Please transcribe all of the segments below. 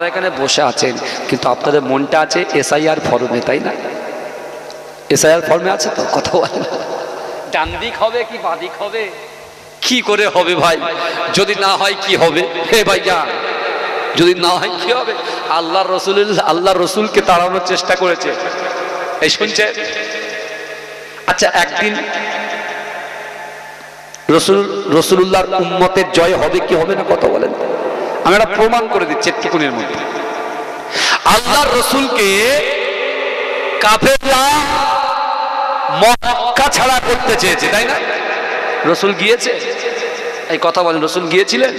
আপনারা এখানে বসে আছেন কিন্তু আপনাদের মনটা আছে এসআইআর ফর্মে তাই না? এসআইআর ফর্মে আছে তো? কথা বলেন। ডান দিক হবে কি বাদিক হবে? কি করে হবে ভাই? যদি না হয় কি হবে? হে ভাই যা যদি না হয় কি হবে? আল্লাহ রসুল আল্লাহ রসুলকে তাড়ানোর চেষ্টা করেছে। এই শুনছে? আচ্ছা একদিন রসুল রসুল্লাহর উম্মতের জয় হবে কি হবে না কথা বলেন। আমি একটা প্রমাণ করে দিচ্ছি একটুকুনের মধ্যে। আল্লাহ রসুলকে কাফেররা মক্কা ছাড়া করতে চেয়েছে, তাই না? রসুল গিয়েছে? এই কথা বলেন, রসুল গিয়েছিলেন?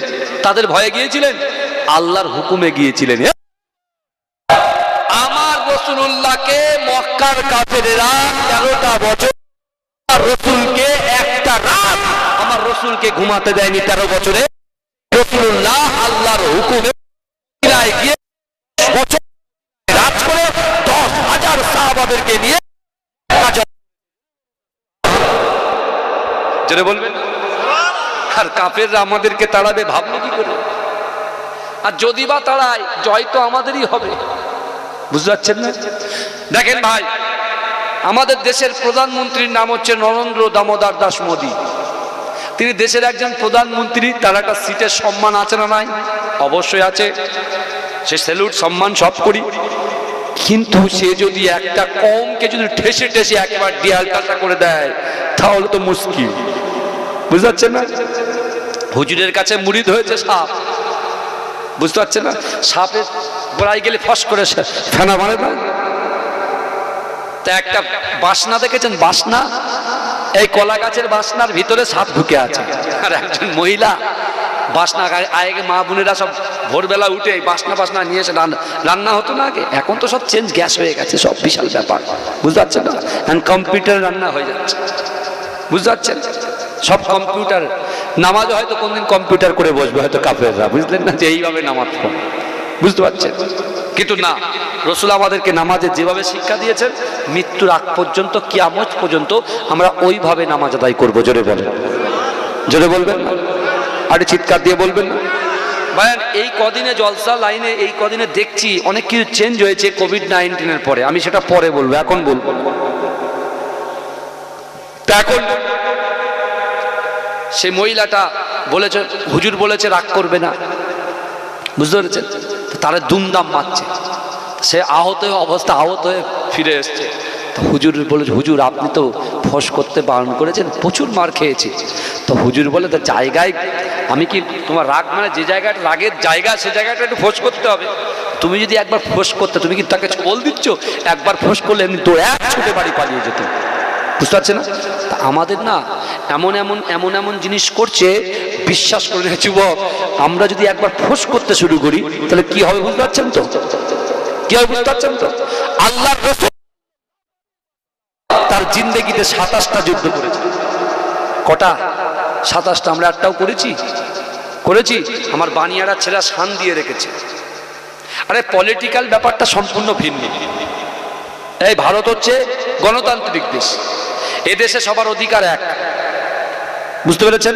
তাদের ভয়ে গিয়েছিলেন? আল্লাহর হুকুমে গিয়েছিলেন। আমার রসুল্লাহকে মক্কার কাফেরেরা তেরোটা বছর রসুলকে একটা রাত আমার রসুলকে ঘুমাতে দেয়নি তেরো বছরে। রসুল্লাহ আল্লাহর হুকুমে গিয়ে রাজ করে দশ হাজার নিয়ে জেনে বলবেন? আর কাফেররা আমাদেরকে তাড়াবে ভাবলো কি করে? আর যদি বা তাড়ায়, জয় তো আমাদেরই হবে। বুঝতে পারছেন না? দেখেন ভাই, আমাদের দেশের প্রধানমন্ত্রীর নাম হচ্ছে নরেন্দ্র দামোদর দাস মোদী। তিনি দেশের একজন প্রধানমন্ত্রী, তার একটা সিটের সম্মান আছে না নাই? অবশ্যই আছে। সে স্যালুট সম্মান সব করি। কিন্তু সে যদি একটা কমকে যদি ঠেসে ঠেসে একবার দেয়াল টাটা করে দেয়, তাহলে তো মুশকিল। বুঝতে পারছেন না? হুজুরের কাছে মুড়িদ হয়েছে সাপ। বুঝতে পারছেন না? সাপের গোড়ায় গেলে ফস করে ফেনা মানে না তা একটা বাসনা দেখেছেন? বাসনা? এই কলা গাছের বাসনার ভিতরে সাপ ঢুকে আছে। আর একজন মহিলা বাসনা আগে মা বোনেরা সব ভোরবেলা উঠে বাসনা বাসনা নিয়ে এসে রান্না রান্না হতো না আগে। এখন তো সব চেঞ্জ গ্যাস হয়ে গেছে, সব বিশাল ব্যাপার। বুঝতে পারছেন না এখন কম্পিউটার রান্না হয়ে যাচ্ছে। বুঝতে পারছেন? সব কম্পিউটার নামাজও হয়তো কোনদিন কম্পিউটার করে বসবে, হয়তো কাফেররা, বুঝলেন না? যে এইভাবে নামাজ পড়ে। বুঝতে পারছেন? কিন্তু না, রসুল আমাদেরকে নামাজের যেভাবে শিক্ষা দিয়েছেন, মৃত্যুর আগ পর্যন্ত, কিয়ামত পর্যন্ত আমরা ওইভাবে নামাজ আদায় করব, জোরে বলেন। জোরে বলবেন আরে চিৎকার দিয়ে বলবেন ভাইয়ান এই কদিনে জলসা লাইনে, এই কদিনে দেখছি অনেক কিছু চেঞ্জ হয়েছে কোভিড নাইন্টিনের পরে। আমি সেটা পরে বলব, এখন বলব। তা এখন সেই মহিলাটা বলেছে, হুজুর বলেছে, রাগ করবে না। বুঝতে পেরেছেন? তারা দুমদাম মারছে। সে আহত অবস্থা, আহত হয়ে ফিরে এসছে। তো হুজুর বলে, হুজুর, আপনি তো ফস করতে বারণ করেছেন, প্রচুর মার খেয়েছে। তো হুজুর বলে, তো জায়গায়, আমি কি তোমার রাগ মানে যে জায়গাটা রাগের জায়গা, সে জায়গাটা একটু ফোস করতে হবে? তুমি যদি একবার ফোস করতে, তুমি কি তাকে বল দিচ্ছ? একবার ফোস করলে এমনি তো এক ছুটে বাড়ি পালিয়ে যেত। বুঝতে পারছে না? আমাদের না এমন এমন এমন এমন জিনিস করছে, বিশ্বাস করে না যুবক, আমরা যদি একবার ফোস করতে শুরু করি, তাহলে কি হবে বুঝতে পারছেন তো? কি হবে বুঝতে পারছেন তো? আল্লাহ তার জিন্দগিতে সাতাশটা যুদ্ধ করেছে। কটা? সাতাশটা, আমরা একটাও করেছি। করেছি, আমার বানিয়ারা ছেলেরা শান দিয়ে রেখেছে। আরে পলিটিক্যাল ব্যাপারটা সম্পূর্ণ ভিন্ন। এই ভারত হচ্ছে গণতান্ত্রিক দেশ। এদেশে সবার অধিকার এক। বুঝতে পেরেছেন?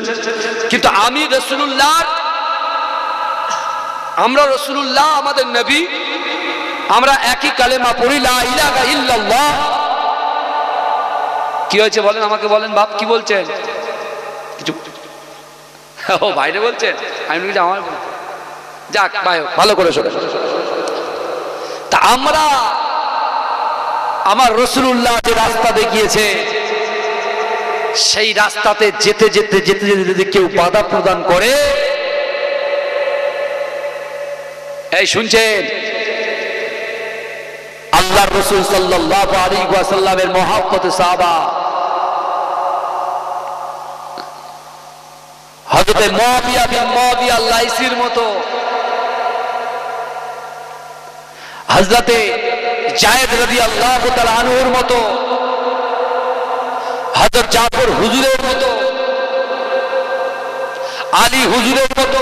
কিন্তু আমি রসুল্লাহ আমরা রসুল্লাহ আমাদের নবী, আমরা একই কালেমা পড়ি ইল্লাল্লাহ। কি হয়েছে বলেন, আমাকে বলেন, বাপ, কি বলছেন? কিছু ও বাইরে বলছেন? আমি আমার যাক, ভাই ভালো করে শোনো তা আমরা আমার রসুল্লাহ যে রাস্তা দেখিয়েছে, সেই রাস্তাতে যেতে যেতে যেতে যেতে যদি কেউ বাধা প্রদান করে। এই শুনছেন? আল্লাহ রসুল সাল্লাহ আলী ওয়াসাল্লামের মহাব্বত সাহাবা। হজরতে মহাবিয়া বিন মহাবিয়া লাইসির মতো। হজরতে জায়েদ রবি আল্লাহ আনুর মতো হজরত জাফর হুজুরের মতো, আলী হুজুরের মতো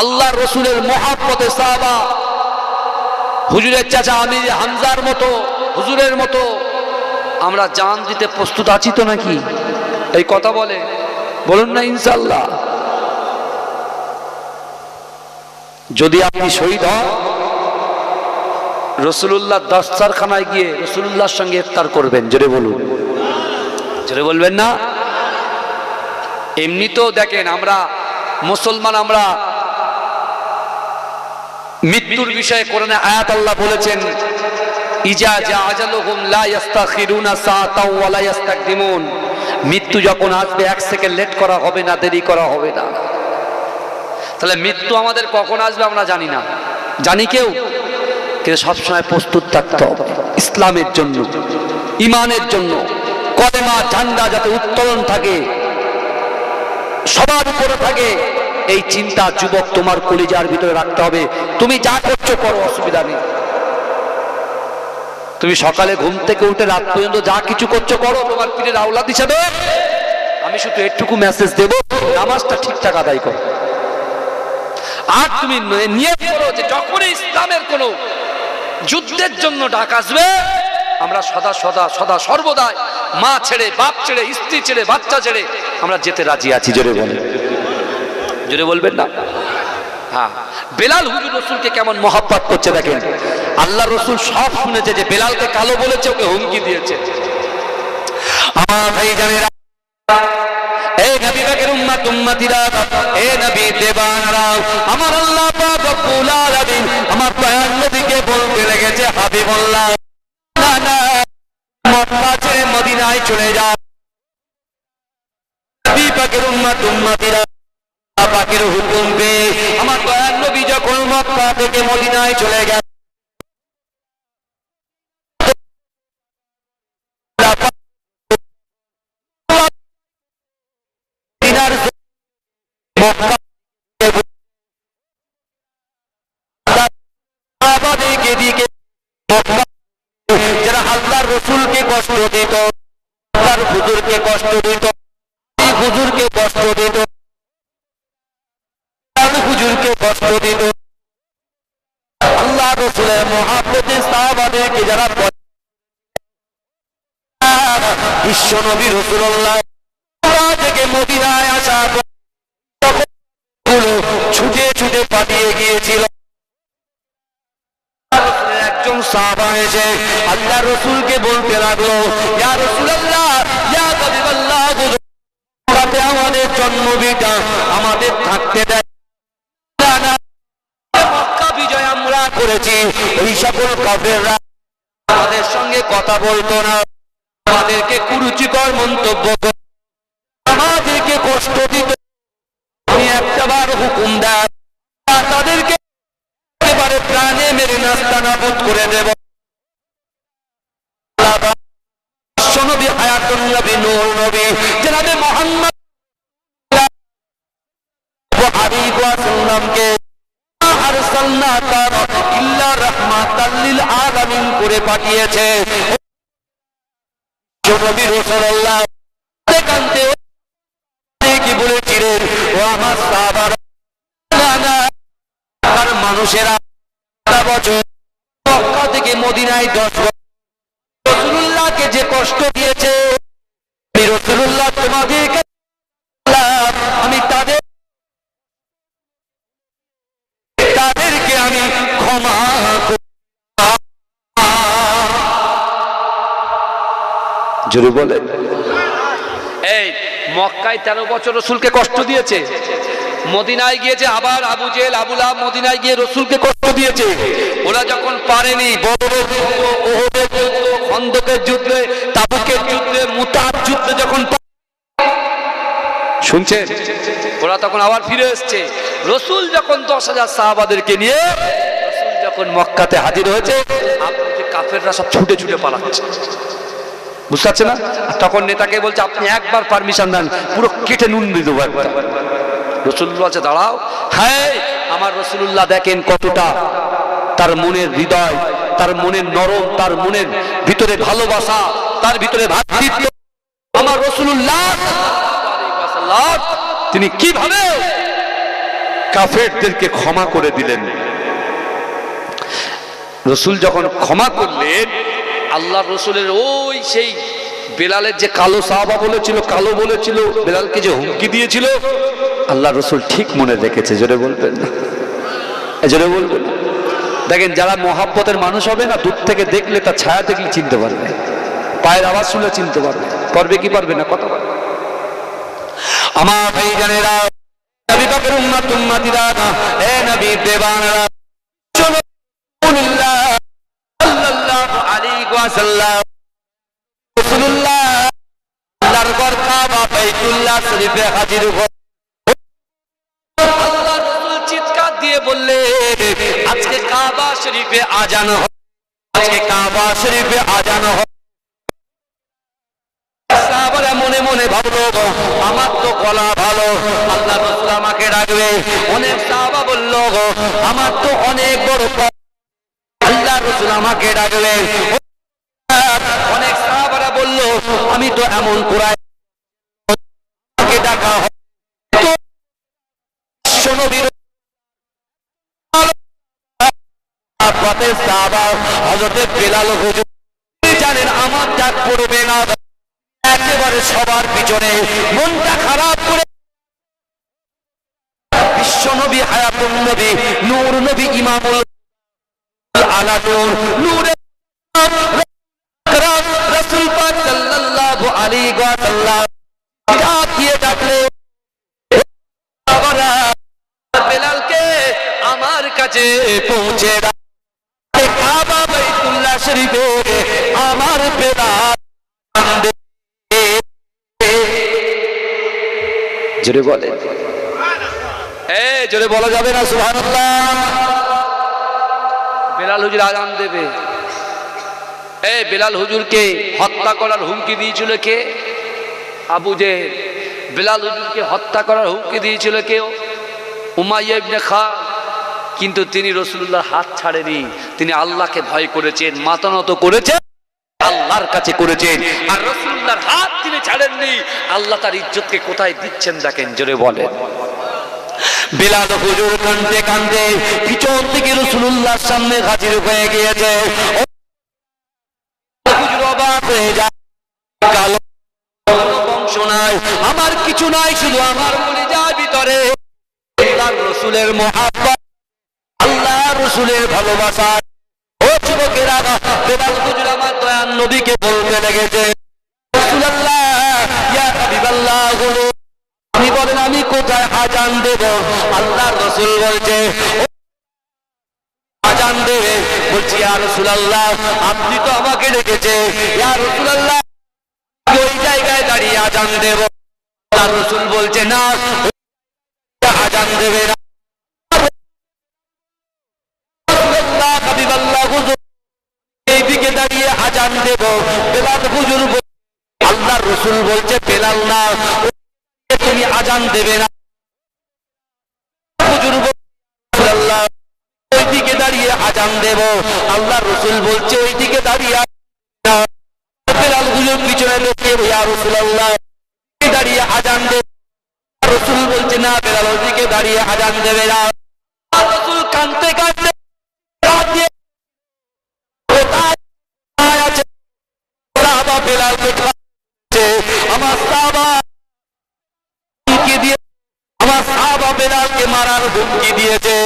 আল্লাহ রসুলের মহাপতে সাহাবা, হুজুরের চাচা আমির হামজার মতো, হুজুরের মতো, আমরা জান দিতে প্রস্তুত আছি তো নাকি? এই কথা বলে, বলুন না ইনশাল্লাহ যদি আপনি শহীদ হন রসুল্লাহ দস্তারখানায় গিয়ে রসুল্লাহর সঙ্গে ইফতার করবেন, জোরে বলুন। জোরে বলবেন না? এমনিতেও দেখেন আমরা মুসলমান, আমরা মৃত্যুর বিষয়ে কোরআনে আয়াত আল্লাহ বলেছেন, ইজা জা আজালুহুম লা ইস্তাখিরুনা সাআতাও ওয়া লা ইস্তাকদিমুন মৃত্যু যখন আসবে, এক সেকেন্ড লেট করা হবে না, দেরি করা হবে না। তাহলে মৃত্যু আমাদের কখন আসবে আমরা জানি না। জানি কেউ? কিন্তু সবসময় প্রস্তুত থাকতে ইসলামের জন্য, ইমানের জন্য, কলেমা, ঝান্ডা যাতে উত্তোলন থাকে, সবার উপরে থাকে, এই চিন্তা যুবক তোমার কলিজার ভিতরে রাখতে হবে। তুমি যা করছ করো, অসুবিধা নেই। তুমি সকালে ঘুম থেকে উঠে রাত পর্যন্ত যা কিছু করছ করো, তোমার পীরের আওলাদ হিসাবে। আমি শুধু একটুকু মেসেজ দেব, নামাজটা ঠিকঠাক আদায় করো। আর তুমি নিয়ে করো যে যখনই ইসলামের কোনো যুদ্ধের জন্য ডাক আসবে। আমরা সদা সদা সদা সর্বদাই মা ছেড়ে, বাপ ছেড়ে, স্ত্রী ছেড়ে, বাচ্চা ছেড়ে আমরা যেতে রাজি আছি, জোরে বলে জোরে বলবেন না? হ্যাঁ। বেলাল হুজুর রসুলকে কেমন মহাব্বত করছে দেখেন। আল্লাহ রসুল সব শুনেছে যে বেলালকে কালো বলেছে, ওকে হুমকি দিয়েছে। আমার আল্লাহ আমার হাবিবুল্লাহ। মক্কা ছেড়ে মদিনায় চলে যা পাকের উম্মত, উম্মতিরা পাকের হুকুম পেয়ে আমার দয়াল নবী যখন মক্কা থেকে মদিনায় চলে গেল। দিকে রসুলকে কষ্ট দিত, আল্লাহর হুজুরকে কষ্ট দিত হুজুরকে কষ্ট দিত হুজুরকে কষ্ট দিত। আল্লাহ রসুলের মহাপ্রতি সাহাবাদেরকে যারা বিশ্ব নবী রসুল্লাহ থেকে মদিনায় আসা ছুটে ছুটে পাঠিয়ে গিয়েছিল সাহাবা এসে আল্লাহ রসুলকে বলতে লাগল আমাদের জন্মবিটা আমাদের থাকতে দেয়। আমরা করেছি। কথা বলতো না। আমাদেরকে কুরুচিকর মন্তব্য আমাদেরকে কষ্ট দিত। আমি একটাবার হুকুম দেয় তাদেরকে একেবারে নাস্তা নাবুদ করে দেব। বিশ্বনবী হায়াতুন নবী নূর নবী, জনাবে মোহাম্মদ হাবিব সাল্লামকে আরসালনাকা ইল্লা রাহমাতাল লিল আলামিন করে পাঠিয়েছে। নবী রাসূলুল্লাহ কান্তে কি বলেছিলেন, ও আমার সাহাবারা মানুষেরা বছর মদিনায় দশ রসুল্লাহকে যে কষ্ট দিয়েছে রসুল্লাহ তোমাদেরকে আমি তাদের তাদেরকে আমি ক্ষমা জোরে বলে। এই মক্কায় তেরো বছর রসুলকে কষ্ট দিয়েছে। মদিনায় গিয়েছে, আবার আবু জেল আবুলা মদিনায় গিয়ে রসুলকে কষ্ট দিয়েছে। ওরা যখন পারেনি বদরের খন্দকের যুদ্ধে, তাবুকের যুদ্ধে মুতার যুদ্ধে যখন শুনছেন? ওরা তখন আবার ফিরে এসছে। রসুল যখন দশ হাজার সাহাবাদেরকে নিয়ে, রসুল যখন মক্কাতে হাজির হয়েছে কাফেররা সব ছুটে ছুটে পালাচ্ছে। বুঝতে পারছে না? তখন নেতাকে বলছে, আপনি একবার পারমিশন দেন, পুরো কেটে নুন দিয়ে দেবো একবার। রসুল্লাহ বলছে, দাঁড়াও। হ্যাঁ আমার রসুল্লাহ দেখেন কতটা তার মনের হৃদয়, তার মনের নরম, তার মনের ভিতরে ভালোবাসা, তার ভিতরে আমার রসুল্লাহ তিনি কীভাবে কাফেরদেরকে ক্ষমা করে দিলেন? রসুল যখন ক্ষমা করলেন আল্লাহ রসুলের ওই সেই বেলালের যে কালো সাহাবা বলেছিল, কালো বলেছিল, বেলালকে যে হুমকি দিয়েছিল, আল্লাহ রসুল ঠিক মনে রেখেছে, জোরে বলবেন না? এজন্য বলবেন দেখেন, যারা মহাব্বতের মানুষ হবে না, দূর থেকে দেখলে তার ছায়া দেখলে চিনতে পারবে। পায়ের আওয়াজ শুনলে চিনতে পারবে। পারবে কি পারবে না, কথা পারবে আমার ভাই জানেরা ওয়াসাল্লাম। কাবা বাইতুল্লাহ শরীফে হাজির রাসূল চিৎকার দিয়ে বললে আজকে কাবা শরীফে আজকে কাবা শরীফে সাহাবারা মনে মনে ভাবলো, আমার তো গলা ভালো, আল্লাহ রসুল আমাকে ডাকবে। অনেক সাহাবা বলল, আমার তো অনেক বড় আল্লাহ রসুল আমাকে ডাকবে অনেক সাহাবারা বলল, আমি তো এমন কোরআন হয় পথে সাহাবা হযরতে বেলাল হুজুর জানেন আমার ডাক পড়বে না একেবারে সবার পিছনে মনটা খারাপ করে বিশ্ব নবী হায়াতুন নবী নূর নবী ইমামুল আলা নূরে রাসূল পাক সাল্লাল্লাহু আলাইহি ওয়া সাল্লাম বেলালকে আমার কাছে পৌঁছে কাবা শরীফে, আমার বেলাল জোরে বলে। এ, জোরে বলা যাবে না, সুবহানাল্লাহ। বেলাল হুজুর আজান দেবে। এ, বেলাল হুজুরকে হত্যা করার হুমকি দিয়েছিল কে? আবু যে বেলাল হুজুরকে হত্যা করার হুমকি দিয়েছিল কেউ? উমাইয়া খা কিন্তু তিনি রসুল্লাহর হাত ছাড়েনি। তিনি আল্লাহকে ভয় করেছেন, মাতানত করেছেন, আল্লাহর কাছে করেছেন। আর রসুল্লাহর হাত তিনি ছাড়েননি। আল্লাহ তার ইজ্জতকে কোথায় দিচ্ছেন দেখেন, জোরে বলেন। বিলাল হুজুর কান্দে কান্দে পিছন থেকে রসুল্লাহর সামনে হাজির হয়ে গিয়েছে। হুজুর অবাক হয়ে যায়। কিছু নাই, শুধু আমার যায় ভিতরে। আল্লাহর রসুলের মহাব্বত, আল্লাহ রসুলের ভালোবাসা। ও যুবকেরা নবীকে বলতে লেগেছে আপনি বলেন, আমি কোথায় আজান দেব? আল্লাহ রসুল বলছে আজান দেবে বলছি রাসূলুল্লাহ, আপনি তো আমাকে ডেকেছে আমি ওই জায়গায় দাঁড়িয়ে আজান দেব। আল্লাহ রসুল বলছে, না আজান দেবে না। রাসূলুল্লাহ হাবিবাল্লাহ হুজুর এই দিকে দাঁড়িয়ে আজান দেব। পিছনে লোকে ইয়া দাঁড়িয়ে আজান দেব রসুল বলছে, না বেলাল দাঁড়িয়ে আজান দেবে না রসুল কানতে কানতে আমার বেলালকে মারার হুমকি দিয়েছে।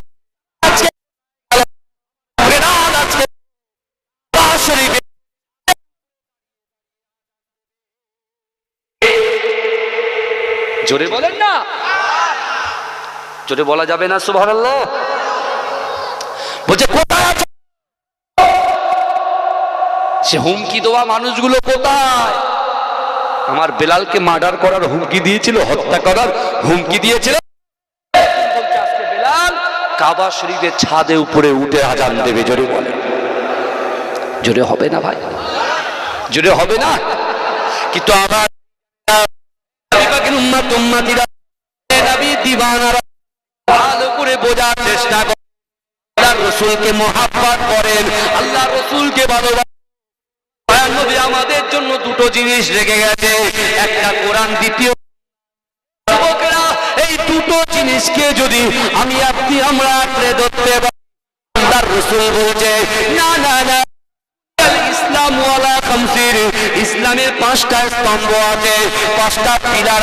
জোরে বলেন না। জোরে বলা যাবে না, সুবহানাল্লাহ। বলছে, কোথায় সে হুমকি দেওয়া মানুষগুলো কোথায়? আমার বেলালকে মার্ডার করার হুমকি দিয়েছিল, হত্যা করার হুমকি দিয়েছিল। কাবা শরীফের ছাদে উপরে উঠে আজান দেবে, জোরে বলে জোরে হবে না ভাই। জোরে হবে না। কিন্তু আমার নবীর আমাদের জন্য দুটো জিনিস রেখে গেছে। একটা কোরআন, দ্বিতীয় এই দুটো জিনিসকে যদি আমি আপনি আমরা আঁকড়ে ধরতে রসুল বলছে, না না না। ইসলাম ইসলামের পাঁচটা স্তম্ভ আছে। পাঁচটা পিলার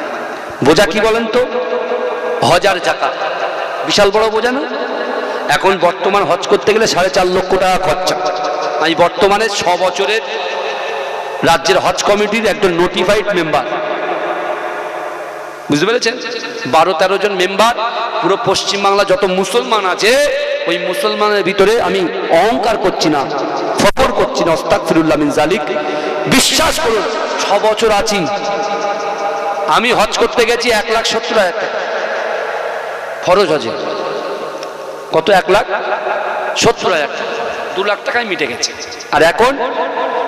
বোঝা কি বলেন তো? হজার জাকা বিশাল বড় বোঝা না? এখন বর্তমান হজ করতে গেলে সাড়ে চার লক্ষ টাকা খরচা। আমি বর্তমানে ছ বছরের রাজ্যের হজ কমিটির একজন নোটিফাইড মেম্বার বুঝতে পেরেছেন? বারো তেরো জন মেম্বার পুরো পশ্চিমবাংলা যত মুসলমান আছে, ওই মুসলমানের ভিতরে আমি অহংকার করছি না ফকর করছি না। অস্তাক ফিরুল্লাহ মিন জালিক। বিশ্বাস করুন, ছ বছর আছি। আমি হজ করতে গেছি এক লাখ সত্তর হাজার টাকা। ফরজ হজে। কত এক লাখ? সত্তর হাজার টাকা। দু লাখ টাকায় মিটে গেছে। আর এখন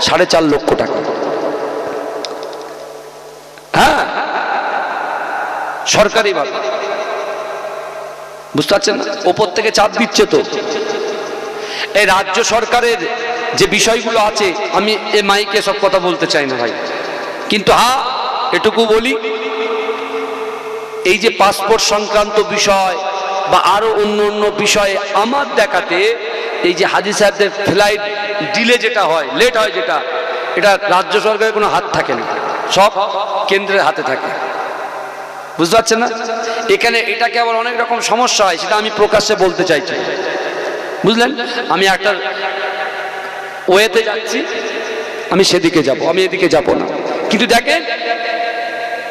সাড়ে চার লক্ষ টাকা। হ্যাঁ? সরকারি ভাবে। বুঝতে পারছেন? ওপর থেকে চাপ দিচ্ছে তো। এই রাজ্য সরকারের যে বিষয়গুলো আছে, আমি এ মাইকে সব কথা বলতে চাই না ভাই। কিন্তু হ্যাঁ এটুকু বলি, এই যে পাসপোর্ট সংক্রান্ত বিষয় বা আরও অন্য অন্য বিষয়ে আমার দেখাতে, এই যে হাজি সাহেবদের ফ্লাইট ডিলে যেটা হয় লেট হয় যেটা, এটা রাজ্য সরকারের কোনো হাত থাকে না, সব কেন্দ্রের হাতে থাকে। বুঝতে পারছেন না? এখানে এটাকে আবার অনেক রকম সমস্যা হয়, সেটা আমি প্রকাশ্যে বলতে চাইছি। বুঝলেন? আমি একটা ওয়েতে যাচ্ছি, আমি সেদিকে যাব, আমি এদিকে যাব না। কিন্তু দেখেন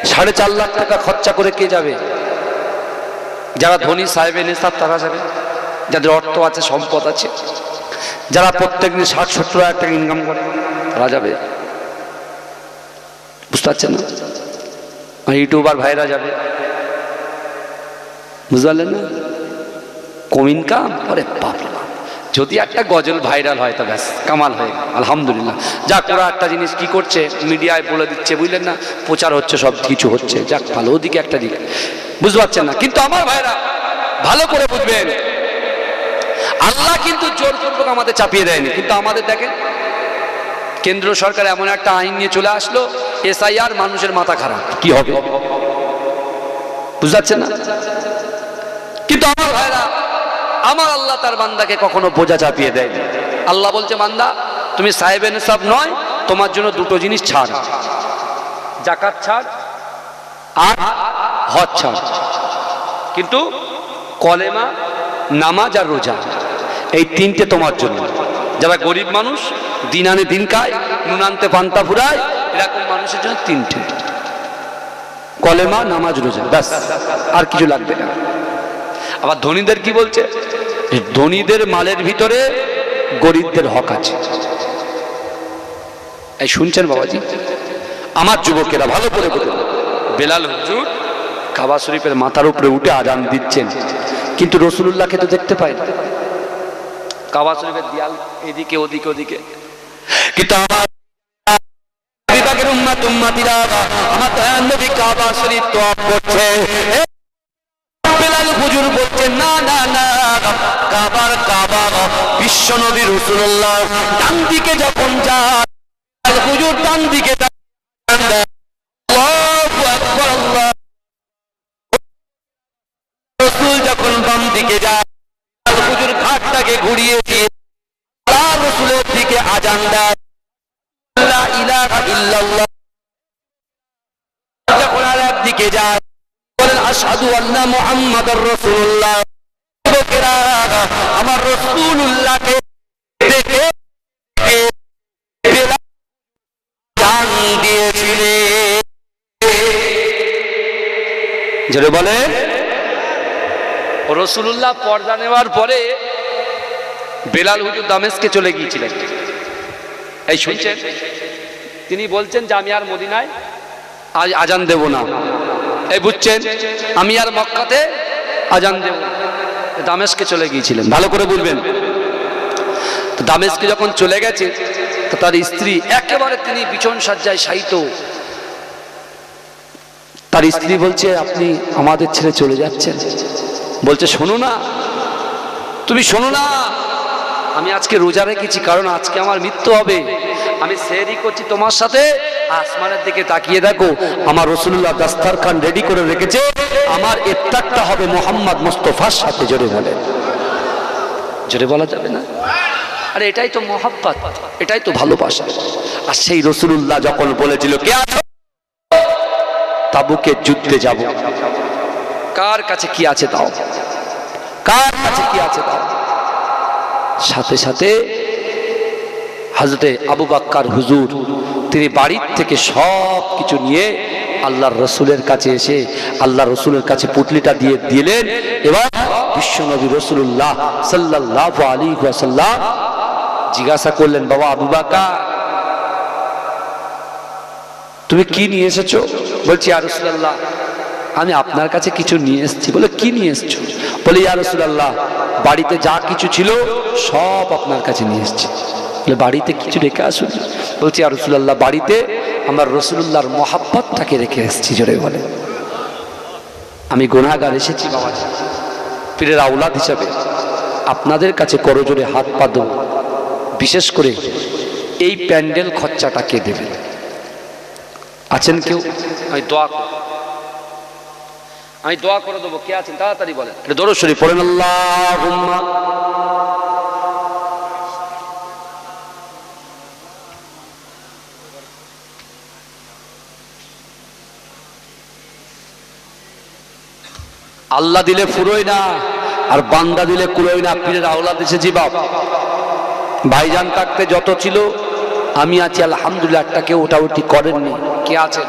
সাড়ে চার লাখ টাকা খরচা করে কে যাবে? যারা ধনী সাহেব নেশাব তারা যাবে। যাদের অর্থ আছে, সম্পদ আছে। যারা প্রত্যেক দিন ষাট, সত্তর হাজার টাকা ইনকাম করে, তারা যাবে। বুঝতে পারছেন না? ইউটিউবার ভাইরা যাবে। বুঝতে পারলেন না? কম? ইনকাম পরে বাপ। যদি একটা গজল ভাইরাল হয় তা ব্যাস, কামাল হয়ে। আলহামদুলিল্লাহ। যা ওরা একটা জিনিস কি করছে, মিডিয়ায় বলে দিচ্ছে, বুঝলেন না? প্রচার হচ্ছে, সব কিছু হচ্ছে, যাক, ভালো, ওদিকে একটা দিক। বুঝতে পারছেন না? কিন্তু আমার ভাইরা, ভালো করে বুঝবেন। আল্লাহ কিন্তু জোর জোরপূর্বক আমাদের চাপিয়ে দেয়নি। কিন্তু আমাদের দেখেন, কেন্দ্র সরকার এমন একটা আইন নিয়ে চলে আসলো, এসআইআর মানুষের মাথা খারাপ। কি হবে? বুঝতে পারছেন না? কিন্তু আমার ভাইরা আমার আল্লাহ তার বান্দাকে কখনো বোঝা চাপিয়ে দেয় আল্লাহ বলছে, বান্দা, তুমি সাহেবেন সব নয়, তোমার জন্য দুটো জিনিস ছাড়। জাকাত ছাড় আর হজ ছাড়। কিন্তু কলেমা, নামাজ আর রোজা, এই তিনটে তোমার জন্য। যারা গরিব মানুষ, দিন আনে দিন খায়, নুন আনতে পান্তা ফুরায়, এরকম মানুষের জন্য তিনটে। কলেমা, নামাজ, রোজা, ব্যাস। আর কিছু লাগবে না। আবার ধনীদের কি বলছে? ধনীদের মালের ভিতরে গরিবদের হক আছে। এই শুনছেন বাবাজি? আমার যুবকেরা ভালো করে বলুন। বেলাল হুজুর কাবা শরীফের মাথার উপরে উঠে আজান দিচ্ছেন। কিন্তু রসুল্লাহকে তো দেখতে পাই না। কাবা শরীফের দিয়াল এদিকে, ওদিকে ওদিকে। কিন্তু আমার আমার নবী কাবা শরীফ তো করছে বিশ্ব নবী রসুল্লাহ ডান দিকে যখন যায়, হুজুর ডান দিকে। আল্লাহু আল্লাহ। রসুল যখন বাম দিকে যায়, হুজুর ঘাটটাকে ঘুরিয়ে দিয়ে আল্লাহ রসুলের দিকে আজান দেয় যখন আর একদিকে যায়, বলেন, আশহাদু আন্না মুহাম্মাদার রাসূলুল্লাহ দেখে জান বলে রসুল্লাহ পর্দা নেওয়ার পরে বেলাল হুজুর দামেশকে চলে গিয়েছিলেন। এই শুনছেন? তিনি বলছেন যে, আমি আর মদিনায় আজ আজান দেব না। এই বুঝছেন? আমি আর মক্কাতে আজান দেব না। দামেস্কে চলে গিয়েছিলেন। ভালো করে বলবেন। তো দামেস্কে যখন চলে গেছে, তো তার স্ত্রী একেবারে তিনি বিছন সাজ্জায় শায়িত। তার স্ত্রী বলছে, আপনি আমাদের ছেড়ে চলে যাচ্ছেন। বলছে, শোনো না। তুমি শোনো না। আমি আজকে রোজা রেখেছি, কারণ আজকে আমার মৃত্যু হবে। আমি সেরি করছি তোমার সাথে। আসমানের দিকে তাকিয়ে দেখো, আমার রসুল্লাহ দাস্তার খান রেডি করে রেখেছে। আমার ইফতারটা হবে মোহাম্মদ মোস্তফার সাথে, জোরে বলে। জোরে বলা যাবে না? আরে, এটাই তো মোহাব্বত, এটাই তো ভালোবাসা। আর সেই রসুল্লাহ যখন বলেছিল, কে তাবুকে যুদ্ধে যাব। কার কাছে কি আছে তাও? কার কাছে কি আছে তাও? সাথে সাথে হাজরতে আবু বাক্কার হুজুর তিনি বাড়ির থেকে সব কিছু নিয়ে আল্লাহর রসুলের কাছে এসে আল্লাহ রসুলের কাছে পুটলিটা দিয়ে দিলেন। এবার বিশ্বনবী রসুল্লাহ সাল্লাহ আলী ওয়াসাল্লাম জিজ্ঞাসা করলেন, বাবা আবু বাকা তুমি কি নিয়ে এসেছ? বলছি আর রসুল্লাহ আমি আপনার কাছে কিছু নিয়ে এসেছি। বলে, কি নিয়ে এসছো? বলে, ইয়া রসুল্লাহ বাড়িতে যা কিছু ছিল সব আপনার কাছে নিয়ে এসেছি। বলে বাড়িতে কিছু রেখে আসুন। বলছি আর রসুল্লাহ বাড়িতে আমার রসুল্লাহর মহাব্বতটাকে রেখে এসেছি। জোরে বলে। আমি গুণাগার এসেছি বাবাজি। পীরের আউলাদ হিসাবে আপনাদের কাছে করজোরে হাত পা দেব। বিশেষ করে এই প্যান্ডেল খরচাটা কে দেবে? আছেন কেউ? আমি দোয়া আমি দোয়া করে দেবো। কে আছেন? তাড়াতাড়ি বলেন। শরীফ। পড়েন আল্লাহ আল্লাহ দিলে ফুরোয় না, আর বান্দা দিলে কুড়োয় না। পীরের আওলাদ এসেছি বাপ। ভাইজান থাকতে যত ছিল, আমি আছি, আলহামদুলিল্লাহ, একটা কেউ ওটা উঠি করেননি। কে আছেন?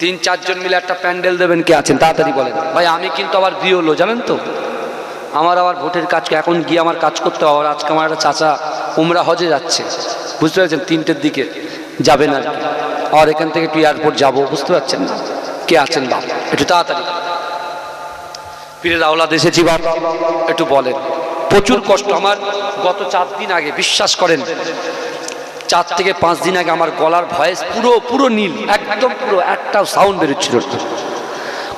তিন, চারজন মিলে একটা প্যান্ডেল দেবেন, কে আছেন? তাড়াতাড়ি বলেন। ভাই, আমি কিন্তু আবার বিয়ে হলো জানেন তো? আমার আবার ভোটের কাজ এখন গিয়ে আমার কাজ করতে হবে। আজকে আমার একটা চাচা উমরা হজে যাচ্ছে। বুঝতে পারছেন? তিনটের দিকে যাবেন আর আর এখান থেকে একটু এয়ারপোর্ট যাব, বুঝতে পারছেন না? কে আছেন বাপ? একটু তাড়াতাড়ি। পীরের আওলাদ এসেছি বাপ একটু বলেন। প্রচুর কষ্ট আমার, গত চার দিন আগে, বিশ্বাস করেন। চার থেকে পাঁচ দিন আগে আমার গলার ভয়েস পুরো পুরো নীল, একদম পুরো, একটাও সাউন্ড বেরোচ্ছিল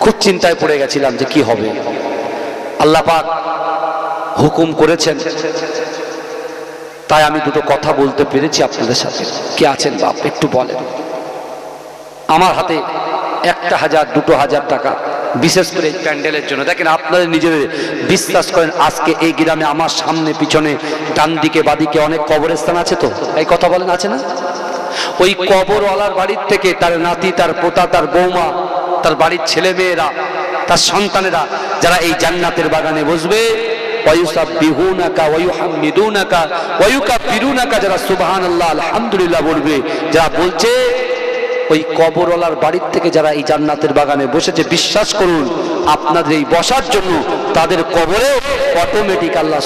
খুব চিন্তায় পড়ে গেছিলাম যে কি হবে। আল্লাহ পাক হুকুম করেছেন। তাই আমি দুটো কথা বলতে পেরেছি আপনাদের সাথে। কে আছেন বাপ? একটু বলেন। আমার হাতে একটা হাজার, দুটো হাজার টাকা, বিশেষ করে প্যান্ডেলের জন্য। দেখেন আপনাদের নিজেদের বিশ্বাস করেন, আজকে এই গ্রামে, আমার সামনে, পিছনে ডান দিকে বাদিকে অনেক কবরস্থান আছে তো? এই কথা বলেন, আছে না? ওই কবরওয়ালার বাড়ির থেকে তার নাতি, তার পোতা, তার বৌমা, তার বাড়ির ছেলে মেয়েরা তার সন্তানেরা, যারা এই জান্নাতের বাগানে বসবে যারা সুবহানাল্লাহ, আলহামদুলিল্লাহ বলবে, যারা বলছে ওই কবরওয়ালার বাড়ির থেকে যারা এই জান্নাতের বাগানে বসেছে, বিশ্বাস করুন, আপনাদের এই বসার জন্য তাদের কবরে অটোমেটিক আল্লাহ